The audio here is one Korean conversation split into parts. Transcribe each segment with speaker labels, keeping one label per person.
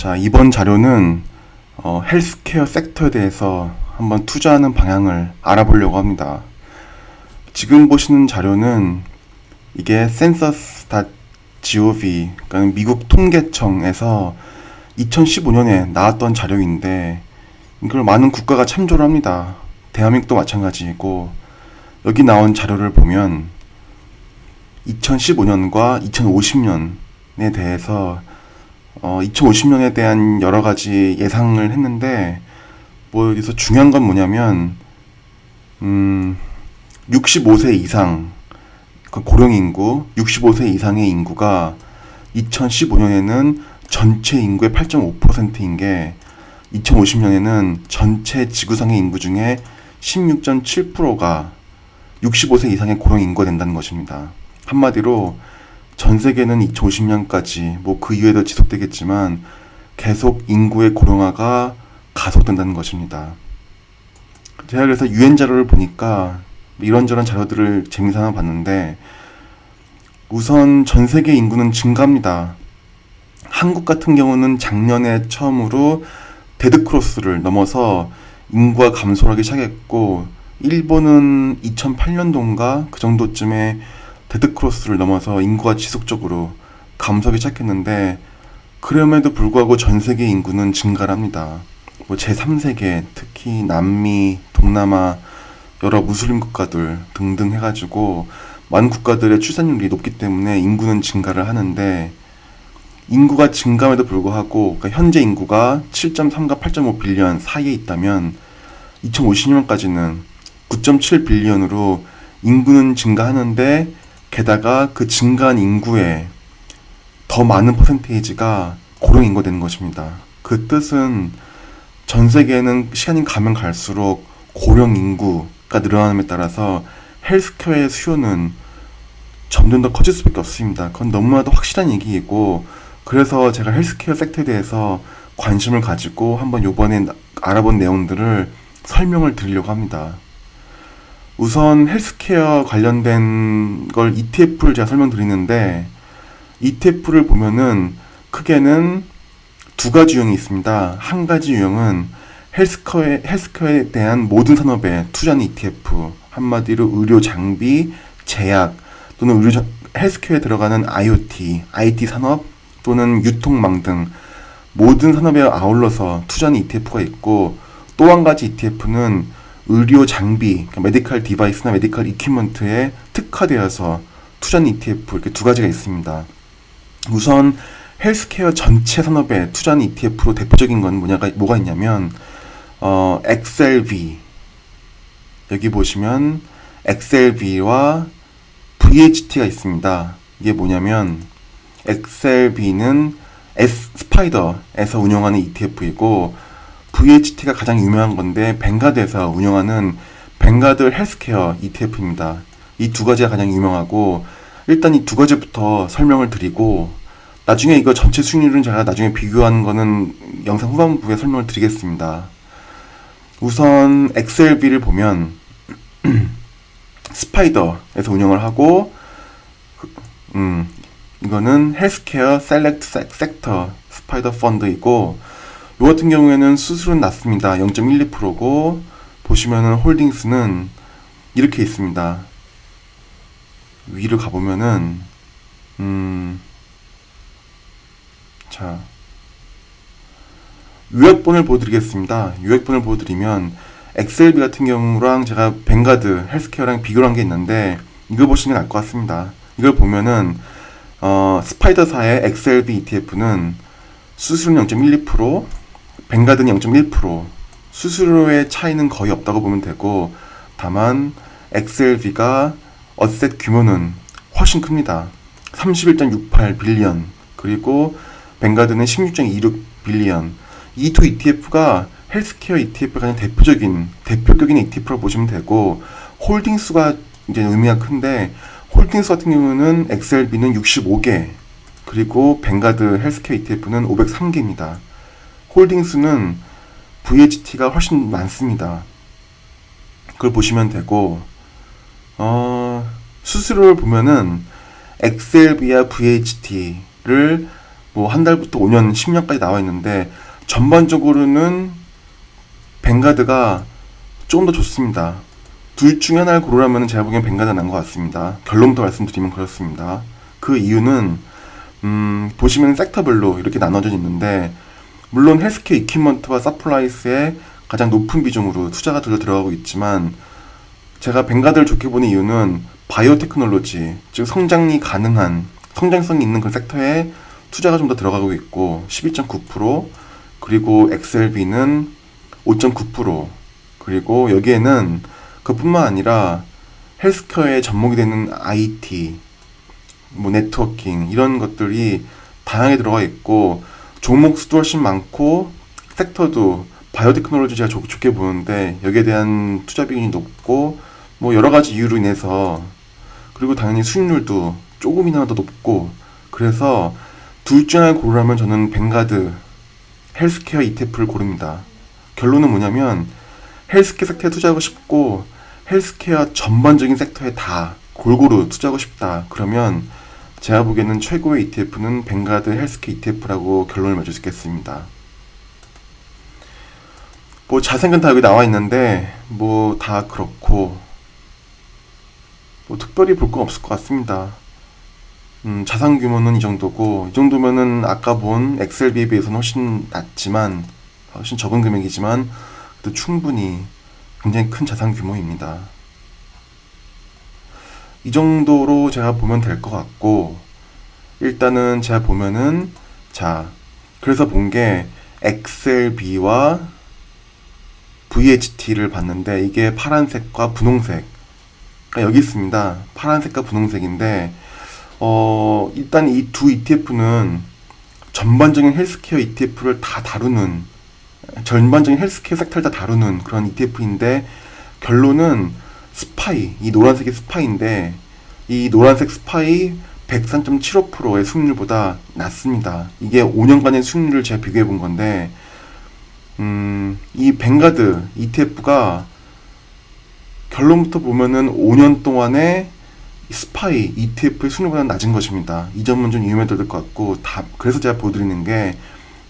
Speaker 1: 자, 이번 자료는 어, 헬스케어 섹터에 대해서 한번 투자하는 방향을 알아보려고 합니다. 지금 보시는 자료는 이게 census.gov, 그러니까 미국 통계청에서 2015년에 나왔던 자료인데 이걸 많은 국가가 참조를 합니다. 대한민국도 마찬가지이고 여기 나온 자료를 보면 2015년과 2050년에 대해서 어, 2050년에 대한 여러 가지 예상을 했는데 뭐 여기서 중요한 건 뭐냐면 음, 65세 이상 그 고령 인구 65세 이상의 인구가 2015년에는 전체 인구의 8.5%인 게 2050년에는 전체 지구상의 인구 중에 16.7%가 65세 이상의 고령 인구가 된다는 것입니다. 한마디로 전 세계는 2050년까지 뭐 그 이후에도 지속되겠지만 계속 인구의 고령화가 가속된다는 것입니다. 제가 그래서 유엔 자료를 보니까 이런저런 자료들을 재미삼아 봤는데 우선 전 세계 인구는 증가합니다. 한국 같은 경우는 작년에 처음으로 데드크로스를 넘어서 인구가 감소하기 를 시작했고 일본은 2008년도인가 그 정도쯤에 데드크로스를 넘어서 인구가 지속적으로 감소하기 시작했는데 그럼에도 불구하고 전 세계 인구는 증가를 합니다. 뭐 제3세계, 특히 남미, 동남아, 여러 무슬림 국가들 등등 해가지고 많은 국가들의 출산율이 높기 때문에 인구는 증가를 하는데 인구가 증가함에도 불구하고 그러니까 현재 인구가 7.3과 8.5 빌리언 사이에 있다면 2050년까지는 9.7 빌리언으로 인구는 증가하는데 게다가 그 증가한 인구에 더 많은 퍼센테이지가 고령 인구가 되는 것입니다. 그 뜻은 전 세계에는 시간이 가면 갈수록 고령 인구가 늘어남에 따라서 헬스케어의 수요는 점점 더 커질 수밖에 없습니다. 그건 너무나도 확실한 얘기이고 그래서 제가 헬스케어 섹터에 대해서 관심을 가지고 한번 요번에 알아본 내용들을 설명을 드리려고 합니다. 우선 헬스케어 관련된 걸 ETF를 제가 설명드리는데 ETF를 보면은 크게는 두 가지 유형이 있습니다. 한 가지 유형은 헬스케어에, 헬스케어에 대한 모든 산업에 투자하는 ETF. 한마디로 의료 장비, 제약 또는 의료 헬스케어에 들어가는 IoT, IT 산업 또는 유통망 등 모든 산업에 아울러서 투자하는 ETF가 있고 또 한 가지 ETF는 의료 장비, 그러니까 메디컬 디바이스나 메디컬 이퀴먼트에 특화되어서 투자하는 ETF 이렇게 두 가지가 있습니다. 우선 헬스케어 전체 산업에 투자하는 ETF로 대표적인 건 뭐냐가 뭐가 있냐면 어, XLV 여기 보시면 XLV와 VHT가 있습니다. 이게 뭐냐면 XLV는 S 스파이더에서 운영하는 ETF이고 VHT가 가장 유명한 건데 뱅가드에서 운영하는 뱅가드 헬스케어 ETF입니다. 이 두 가지가 가장 유명하고 일단 이 두 가지부터 설명을 드리고 나중에 이거 전체 수익률은 제가 나중에 비교하는 거는 영상 후반부에 설명을 드리겠습니다. 우선 XLB를 보면 스파이더에서 운영을 하고 음, 이거는 헬스케어 셀렉트 섹터 스파이더 펀드이고 요 같은 경우에는 수수료는 낮습니다. 0.12%고 보시면은 홀딩스는 이렇게 있습니다. 위를 가보면은 음, 자 유액본을 보여드리겠습니다. 유액본을 보여드리면 엑셀비 같은 경우랑 제가 뱅가드 헬스케어랑 비교를 한 게 있는데 이걸 게 나을 것 같습니다. 이걸 보면은 어, 스파이더사의 XLB ETF는 수수료는 0.12%, 뱅가드는 0.1%, 수수료의 차이는 거의 없다고 보면 되고, 다만 XLB가 어셋 규모는 훨씬 큽니다. 31.68 빌리언, 그리고 뱅가드는 16.26 빌리언. 이두 ETF가 헬스케어 ETF가 가장 대표적인, 대표적인 ETF로 보시면 되고, 홀딩 수가 이제 의미가 큰데, 홀딩스 같은 경우는 XLB는 65개, 그리고 뱅가드 헬스케어 ETF는 503개입니다. 홀딩스는 VHT가 훨씬 많습니다. 그걸 보시면 되고, 어, 수수료를 보면은 XLB와 VHT를 뭐 한 달부터 5년, 10년까지 나와 있는데 전반적으로는 뱅가드가 조금 더 좋습니다. 둘 중에 하나를 고르라면 제가 보기엔 뱅가드가 난 것 같습니다. 결론부터 말씀드리면 그렇습니다. 그 이유는 음, 보시면 섹터별로 이렇게 나눠져 있는데 물론 헬스케어 이퀴먼트와 서플라이스의 가장 높은 비중으로 투자가 들어 들어가고 있지만 제가 뱅가드를 좋게 보는 이유는 바이오 테크놀로지 즉 성장이 가능한 성장성이 있는 그 섹터에 투자가 좀 더 들어가고 있고 11.9% 그리고 XLB는 5.9% 그리고 여기에는 그뿐만 아니라 헬스케어에 접목이 되는 IT 뭐 네트워킹 이런 것들이 다양하게 들어가 있고 종목 수도 훨씬 많고 섹터도 바이오테크놀로지 제가 좋, 좋게 보는데 여기에 대한 투자 비중이 높고 뭐 여러 가지 이유로 인해서 그리고 당연히 수익률도 조금이나마 더 높고 그래서 둘 중에 하나를 고르라면 저는 뱅가드 헬스케어 ETF를 고릅니다. 결론은 뭐냐면 헬스케어 섹터에 투자하고 싶고 헬스케어 전반적인 섹터에 다 골고루 투자하고 싶다. 그러면 제가 보기에는 최고의 ETF는 뱅가드 헬스케어 ETF라고 결론을 맺을 수 있겠습니다. 뭐 자세한 다 여기 나와 있는데 뭐 다 그렇고 뭐 특별히 볼 건 없을 것 같습니다. 음, 자산 규모는 이 정도고 이 정도면은 아까 본 엑셀비에 비해서는 훨씬 낮지만 훨씬 적은 금액이지만 또 충분히 굉장히 큰 자산 규모입니다. 이 정도로 제가 보면 될 것 같고 일단은 제가 보면은 자 그래서 본 게 XLB와 VHT를 봤는데 이게 파란색과 분홍색 그러니까 여기 있습니다. 파란색과 분홍색인데 어 일단 이 두 ETF는 전반적인 헬스케어 ETF를 다 다루는 전반적인 헬스케어 섹터를 다 다루는 그런 ETF인데 결론은 스파이 이 노란색이 스파이인데 이 노란색 스파이 103.75%의 수익률보다 낮습니다. 이게 5년간의 수익률을 제가 비교해 본 건데 음, 이 뱅가드 ETF가 결론부터 보면은 5년 동안에 스파이 ETF의 수익률보다 낮은 것입니다. 이 점은 좀될것 같고 다 그래서 제가 보여드리는 게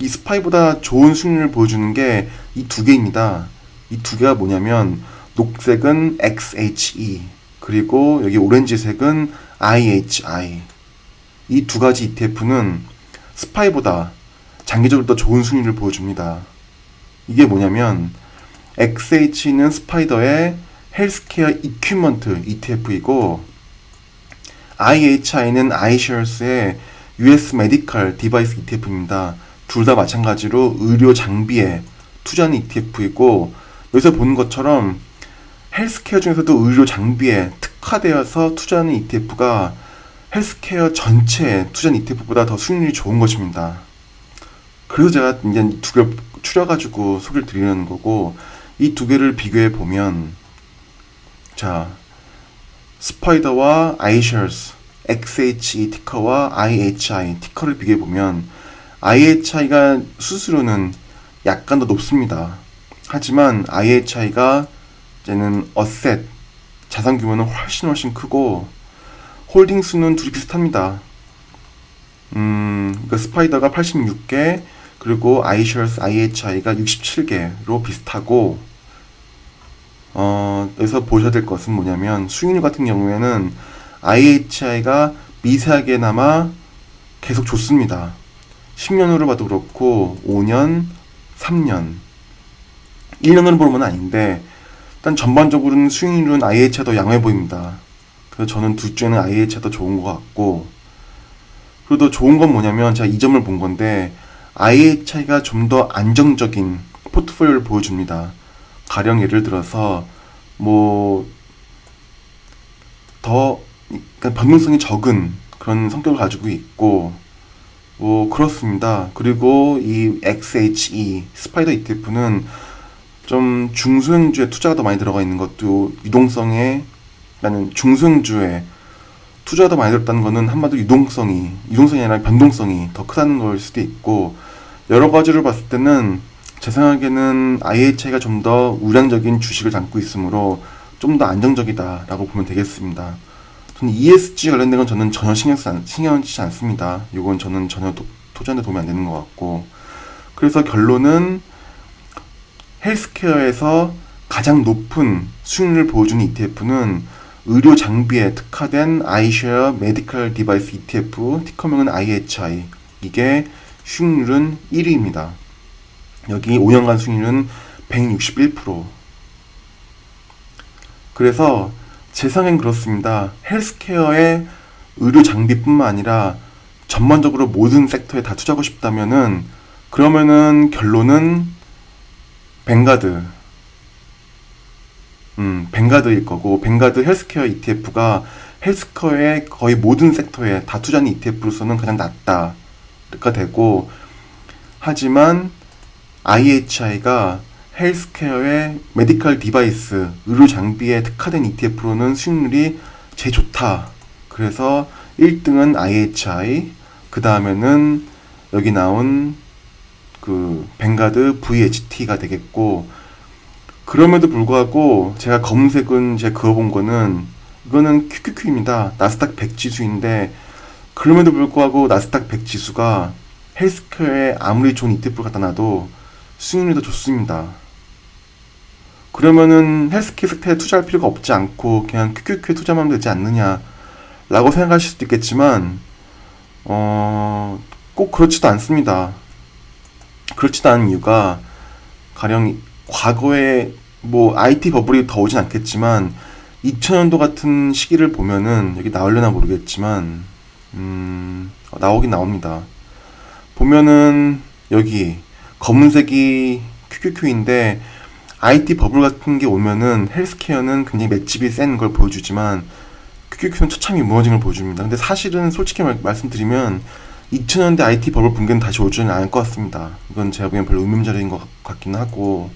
Speaker 1: 이 스파이보다 좋은 수익률을 보여주는 게 이 두 개입니다. 이 두 개가 뭐냐면 녹색은 XHE 그리고 여기 오렌지색은 IHI 이 두 가지 ETF는 스파이보다 장기적으로 더 좋은 수익률을 보여줍니다. 이게 뭐냐면 XH는 스파이더의 헬스케어 이퀴먼트 ETF이고 IHI는 아이셔스의 US 메디컬 디바이스 ETF입니다. 둘 다 마찬가지로 의료 장비에 투자하는 ETF이고 여기서 보는 것처럼 헬스케어 중에서도 의료 장비에 특화되어서 투자하는 ETF가 헬스케어 전체에 투자하는 ETF보다 더 수익률이 좋은 것입니다. 그래서 제가 이제 두 개를 추려가지고 소개를 드리는 거고 이 두 개를 비교해 보면 자 스파이더와 아이셔스 XHE 티커와 IHI 티커를 비교해 보면 IHI가 수수료는 약간 더 높습니다. 하지만 IHI가 이제는 어셋 자산 규모는 훨씬 훨씬 크고 홀딩 수는 둘이 비슷합니다. 음, 그러니까 스파이더가 86개 그리고 아이셔스 IHI가 67개로 비슷하고 어, 여기서 보셔야 될 것은 뭐냐면 수익률 같은 경우에는 IHI가 미세하게나마 계속 좋습니다. 10년 으로 봐도 그렇고 5년, 3년, 1년으로 보면 아닌데 일단 전반적으로는 수익률은 IH가 더 양호해 보입니다. 그래서 저는 둘 중에는 IH가 더 좋은 것 같고 그리고 더 좋은 건 뭐냐면 제가 이 점을 본 건데 IH가 좀 더 안정적인 포트폴리오를 보여줍니다. 가령 예를 들어서 뭐더 그러니까 변동성이 적은 그런 성격을 가지고 있고 뭐 그렇습니다. 그리고 이 XHE 스파이더 ETF는 좀 중소형주에 투자가 더 많이 들어가 있는 것도 유동성에 나는 중소형주에 투자가 더 많이 들었다는 거는 한마디로 유동성이 유동성이 아니라 변동성이 더 크다는 걸 수도 있고 여러 가지로 봤을 때는 제 생각에는 IHI가 좀 더 우량적인 주식을 담고 있으므로 좀 더 안정적이다라고 보면 되겠습니다. 저는 ESG 관련된 건 저는 전혀 신경 쓰 신경 쓰지 않습니다. 이건 저는 전혀 도, 데 도움이 안 되는 것 같고 그래서 결론은 헬스케어에서 가장 높은 수익률을 보여주는 ETF는 의료 장비에 특화된 iShare Medical Device ETF 티커명은 IHI 이게 수익률은 1위입니다. 여기 5년간 수익률은 161%. 그래서 제 생각엔 그렇습니다. 헬스케어의 의료 장비뿐만 아니라 전반적으로 모든 섹터에 다 투자하고 싶다면은 그러면은 결론은 뱅가드 음, 뱅가드일 거고 뱅가드 헬스케어 ETF가 헬스케어의 거의 모든 섹터에 다 투자하는 ETF로서는 가장 낫다가 되고 하지만 IHI가 헬스케어의 메디컬 디바이스, 의료 장비에 특화된 ETF로는 수익률이 제일 좋다. 그래서 1등은 IHI, 그 다음에는 여기 나온 그 뱅가드 VHT가 되겠고, 그럼에도 불구하고 제가 검색은 제가 그어본 거는 이거는 QQQ입니다. 나스닥 100 지수인데 그럼에도 불구하고 나스닥 100 지수가 헬스케어에 아무리 좋은 ETF를 갖다 놔도 수익률이 더 좋습니다. 그러면은 헬스케어 섹터에 투자할 필요가 없지 않고 그냥 QQQ에 투자만 하면 되지 않느냐 라고 생각하실 수도 있겠지만 어, 꼭 그렇지도 않습니다. 그렇지도 않은 이유가 가령 과거에 뭐 IT 버블이 더 오진 않겠지만 2000년도 같은 시기를 보면은 여기 나올려나 모르겠지만 음, 어, 나오긴 나옵니다. 보면은 여기 검은색이 QQQ인데 IT 버블 같은 게 오면은 헬스케어는 굉장히 맷집이 센 걸 보여주지만 QQQ는 처참히 무너진 걸 보여줍니다. 근데 사실은 솔직히 말, 말씀드리면 2000년대 IT 버블 붕괴는 다시 오지는 않을 것 같습니다. 이건 제가 보기엔 별로 의문자리인 것 같- 같긴 하고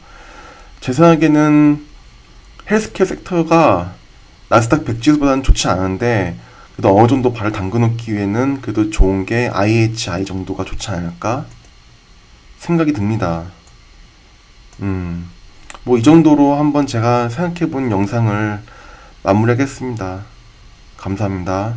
Speaker 1: 제 생각에는 헬스케어 섹터가 나스닥 100 지수보다는 좋지 않은데 그래도 어느 정도 발을 담궈 놓기 위해는 그래도 좋은 게 IHI 정도가 좋지 않을까 생각이 듭니다. 음, 뭐 이 정도로 한번 제가 생각해 본 영상을 마무리하겠습니다. 감사합니다.